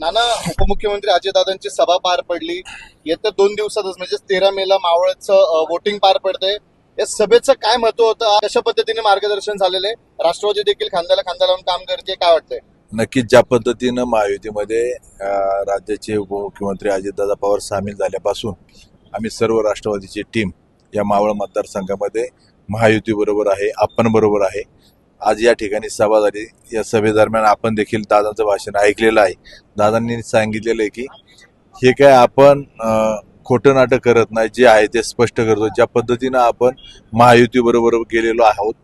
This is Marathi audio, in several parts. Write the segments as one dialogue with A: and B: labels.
A: नाना उपमुख्यमंत्री अजयदादांची सभा पार पडली. येत्या दोन दिवसातच म्हणजे तेरा मेला मावळचं वोटिंग पार पडतंय. या सभेचं काय महत्त्व होतं? कशा पद्धतीने मार्गदर्शन झालेलं आहे? राष्ट्रवादी देखील खांद्याला खांदा लावून काम करते काय वाटतंय?
B: नक्कीच ज्या पद्धतीनं महायुतीमध्ये राज्याचे उपमुख्यमंत्री अजितदादा पवार सामील झाल्यापासून आम्ही सर्व राष्ट्रवादीची टीम या मावळ मतदारसंघामध्ये महायुती बरोबर आहे आपण बरोबर आहे. आज या ठिकाणी सभा झाली. या सभेदरम्यान आपण देखील दादांचं भाषण ऐकलेलं आहे. दादांनी सांगितलेलं आहे की हे काय आपण खोटं नाटक करत नाही जे आहे ते स्पष्ट करतो. ज्या पद्धतीनं आपण महायुती बरोबर गेलेलो आहोत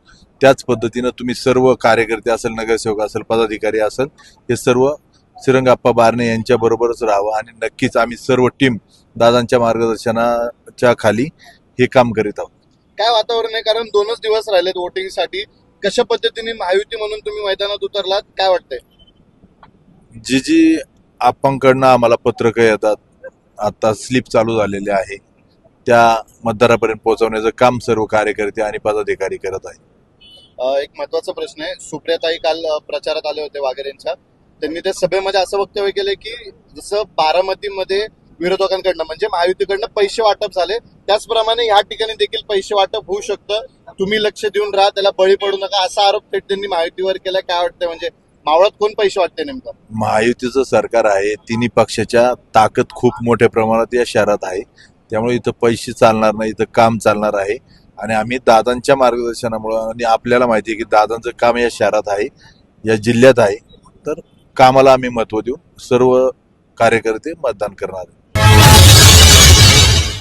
B: त्याच पद्धतीनं तुम्ही सर्व कार्यकर्ते असेल नगरसेवक असेल पदाधिकारी असेल हे सर्व श्रीरंगाप्पा बारणे यांच्या बरोबरच राहावं आणि नक्कीच आम्ही सर्व टीम दादांच्या मार्गदर्शनाच्या खाली हे काम करीत आहोत.
A: काय वातावरण आहे? कारण दोनच दिवस राहिलेत वोटिंगसाठी कशा पद्धतीने महायुती म्हणून तुम्ही मैदानात उतरलात? काय वाटतंय?
B: जी जी आपणकडनं आम्हाला पत्रकं येतात. आता स्लिप चालू झालेले आहे. त्या मतदारापर्यंत पोहोचवण्याचं काम सर्व कार्यकर्ते आणि पदाधिकारी करत आहेत.
A: अं, एक महत्त्वाचा प्रश्न आहे. सुप्रियाताई काल प्रचारात आले होते वाघेरेंच्या. त्यांनी त्या सभेमध्ये असं वक्तव्य केलं की जसं बारामतीमध्ये विरोधकांकडनं म्हणजे महायुतीकडनं पैसे वाटप झाले त्याचप्रमाणे या ठिकाणी देखील पैसे वाटप होऊ शकतं. तुम्ही लक्ष देऊन राहा त्याला बळी पडू नका. असा आरोप थेट त्यांनी महायुतीवर केला काय वाटतंय म्हणजे मावळात कोण पैसे वाटते नेमकं?
B: महायुतीचं सरकार आहे. तिन्ही पक्षाच्या ताकद खूप मोठ्या प्रमाणात या शहरात आहे. त्यामुळे इथं पैसे चालणार नाही इथं काम चालणार आहे. आणि आम्ही दादांच्या मार्गदर्शनामुळं आणि आपल्याला माहिती आहे की दादांचं काम या शहरात आहे या जिल्ह्यात आहे. तर कामाला आम्ही महत्त्व देऊन सर्व कार्यकर्ते मतदान करणार आहे